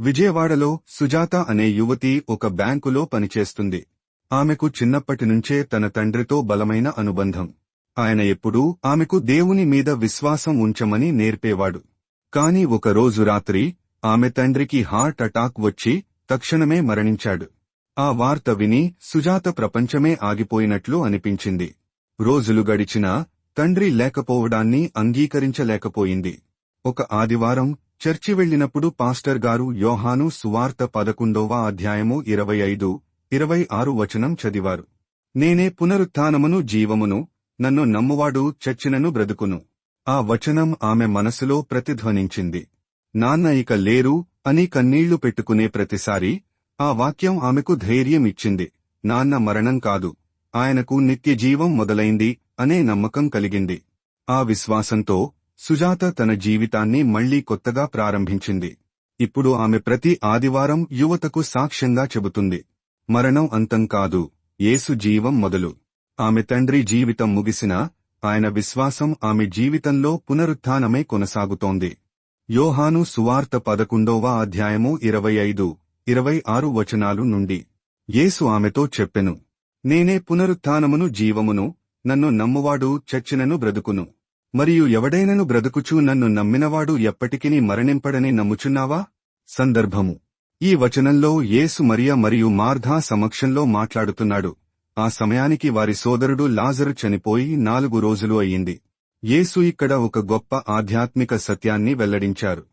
విజయవాడలో సుజాత అనే యువతి ఒక బ్యాంకులో పనిచేస్తుంది. ఆమెకు చిన్నప్పటి నుంచే తన తండ్రితో బలమైన అనుబంధం. ఆయన ఎప్పుడూ ఆమెకు దేవుని మీద విశ్వాసం ఉంచమని నేర్పేవాడు. కాని ఒకరోజు రాత్రి ఆమె తండ్రికి హార్ట్ అటాక్ వచ్చి తక్షణమే మరణించాడు. ఆ వార్త విని సుజాత ప్రపంచమే ఆగిపోయినట్లు అనిపించింది. రోజులు గడిచినా తండ్రి లేకపోవడాన్ని అంగీకరించలేకపోయింది. ఒక ఆదివారం చర్చి వెళ్ళినప్పుడు పాస్టర్ గారు యోహాను సువార్త పదకొండవ అధ్యాయము ఇరవై ఐదు ఇరవై ఆరు వచనం చదివారు. నేనే పునరుత్థానమును జీవమును నన్ను నమ్మువాడు చచ్చినను బ్రతుకును. ఆ వచనం ఆమె మనసులో ప్రతిధ్వనించింది. నాన్న ఇక లేరు అని కన్నీళ్ళు పెట్టుకునే ప్రతిసారి ఆ వాక్యం ఆమెకు ధైర్యం ఇచ్చింది నాన్న మరణం కాదు ఆయనకు నిత్యజీవం మొదలైంది అనే నమ్మకం కలిగింది. ఆ విశ్వాసంతో సుజాత తన జీవితాన్ని మళ్ళీ కొత్తగా ప్రారంభించింది. ఇప్పుడు ఆమె ప్రతి ఆదివారం యువతకు సాక్ష్యంగా చెబుతుంది. మరణం అంతం కాదు యేసు జీవం మొదలు. ఆమె తండ్రి జీవితం ముగిసినా ఆయన విశ్వాసం ఆమె జీవితంలో పునరుత్థానమై కొనసాగుతోంది. యోహాను సువార్త పదకొండవ అధ్యాయము ఇరవై ఐదు ఇరవై ఆరు వచనాలు నుండి యేసు ఆమెతో చెప్పెను. నేనే పునరుత్థానమును జీవమును నన్ను నమ్మువాడు చచ్చినను బ్రతుకును. మరియు ఎవడైనను బ్రతుకుచూ నన్ను నమ్మినవాడు ఎప్పటికిని మరణింపడని నమ్ముచున్నావా? సందర్భము. ఈ వచనంలో యేసు మరియ మరియు మార్ధా సమక్షంలో మాట్లాడుతున్నాడు. ఆ సమయానికి వారి సోదరుడు లాజరు చనిపోయి నాలుగు రోజులు అయింది యేసు ఇక్కడ ఒక గొప్ప ఆధ్యాత్మిక సత్యాన్ని వెల్లడించారు.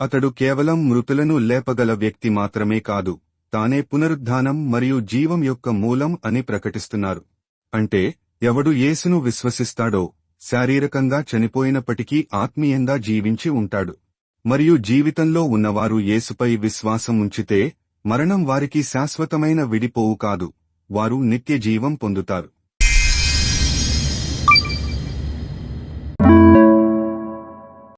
అతడు కేవలం మృతులను లేపగల వ్యక్తి మాత్రమే కాదు తానే పునరుద్ధానం మరియు జీవం యొక్క మూలం అని ప్రకటిస్తున్నారు. అంటే ఎవడు యేసును విశ్వసిస్తాడో శారీరకంగా చనిపోయినప్పటికీ ఆత్మీయంగా జీవించి ఉంటాడు. మరియు జీవితంలో ఉన్నవారు యేసుపై విశ్వాసం ఉంచితే మరణం వారికి శాశ్వతమైన విడిపోవు కాదు. వారు నిత్య జీవం పొందుతారు.